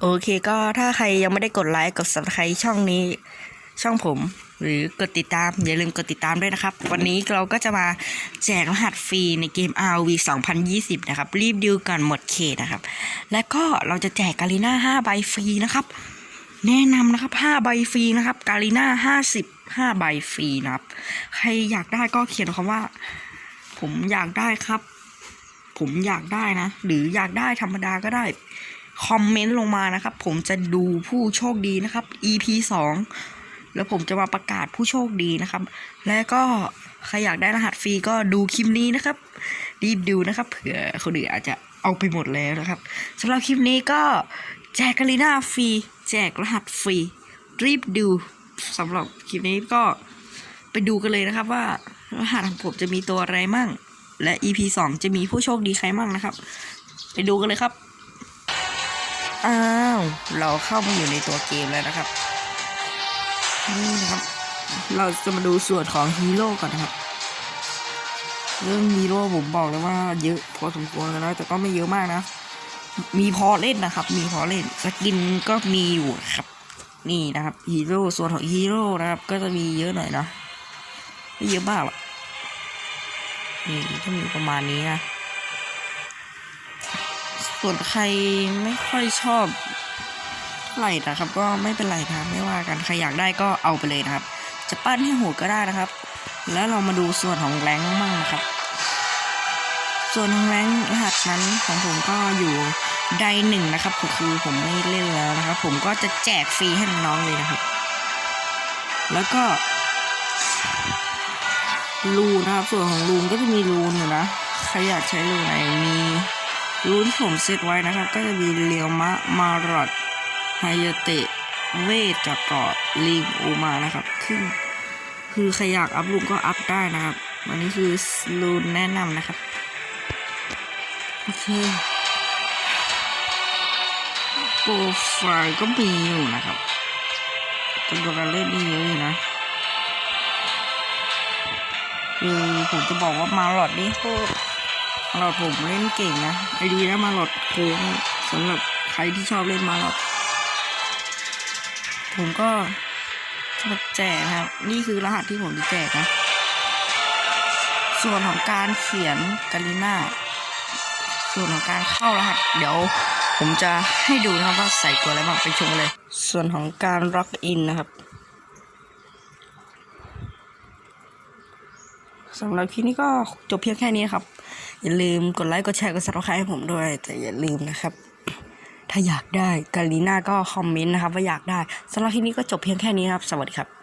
โอเคก็ถ้าใครยังไม่ได้กดไลค์กด subscribe ช่องนี้ช่องผม หรือกดติดตาม อย่าลืมกดติดตามด้วยนะครับ วันนี้เราก็จะมาแจกรหัสฟรีในเกม RV 2020 นะครับ รีบดิวก่อนหมดเขตนะครับ และก็เราจะแจกกาลิน่า5ใบฟรีนะครับ แนะนำนะครับ 5 ใบฟรีนะครับ กาลิน่า50 5 ใบฟรีนะครับ ใครอยากได้ก็เขียนคำว่า ผมอยากได้ครับ ผมอยากได้นะ หรืออยากได้ธรรมดาก็ได้ คอมเมนต์ลงมานะครับ ผมจะดูผู้โชคดีนะครับ EP สองแล้วผมจะมาประกาศผู้โชคดีนะครับ และก็ใครอยากได้รหัสฟรีก็ดูคลิปนี้นะครับ รีบดูนะครับเผื่อคนอื่นอาจจะเอาไปหมดแล้วนะครับสำหรับคลิปนี้ก็แจกกาลิน่าฟรีแจกรหัสฟรีรีบดูสำหรับคลิปนี้ก็ไปดูกันเลยนะครับว่ารหัสของผมจะมีตัวอะไรมั่ง และ EP สองจะมีผู้โชคดีใครมั่งนะครับ ไปดูกันเลยครับ อ้าว เราเข้ามาอยู่ในตัวเกมแล้วนะครับ นี่นะครับ เราจะมาดูส่วนของฮีโร่ก่อนนะครับ เรื่องฮีโร่ผมบอกเลยว่าเยอะพอสมควรแล้วนะแต่ก็ไม่เยอะมากนะ มีพอเล่นนะครับ มีพอเล่น สกินก็มีอยู่ครับ นี่นะครับฮีโร่ ส่วนของฮีโร่นะครับ ก็จะมีเยอะหน่อยนะ ไม่เยอะมากหรอกนี่ก็มีประมาณนี้นะ ส่วนใครไม่ค่อยชอบเท่าไหร่นะครับ ก็ไม่เป็นไรครับไม่ว่ากันใครอยากได้ก็เอาไปเลยนะครับ จะปั้นให้โหดก็ได้นะครับ แล้วเรามาดูส่วนของแรงมั่งนะครับ ส่วนของแรงรหัสนั้นของผมก็อยู่ไดหนึ่งนะครับก็คือผมไม่เล่นแล้วนะครับ ผมก็จะแจกฟรีให้น้องเลยนะครับ แล้วก็รูนะครับ ส่วนของรูนก็จะมีรูนอยู่นะใครอยากใช้รูไหนมี รูนที่ผมเซตไว้นะครับ ก็จะมีเรียวมะมารอดไฮยเตะเวทจากเกาะลิงโอมานะครับขึ้นคือใครอยากอัพรูนก็อัพได้นะครับ วันนี้คือรูนแนะนำนะครับ โอเคโปรไฟล์ก็มีอยู่นะครับจำนวนการเล่นนี่เยอะอยู่นะคือผมจะบอกว่ามาหลอดนี่โคตร หลอดผมเล่นเก่งนะไอดีนะมาหลอดโค้งสำหรับใครที่ชอบเล่นมาหลอด ผมก็มาแจกนะครับ นี่คือรหัสที่ผมจะแจกนะ ส่วนของการเขียนกาลิน่าส่วนของการเข้ารหัส เดี๋ยว ผมจะให้ดูนะครับว่าใส่ตัวอะไรบ้างไปชมเลย ส่วนของการล็อกอินนะครับ สำหรับคลิปนี้ก็จบเพียงแค่นี้ครับ อย่าลืมกดไลค์กดแชร์กดซับสไครต์ให้ผมด้วย แต่อย่าลืมนะครับ ถ้าอยากได้กาลีน่าก็คอมเมนต์นะครับ ว่าอยากได้สำหรับคลิปนี้ก็จบเพียงแค่นี้ครับ สวัสดีครับ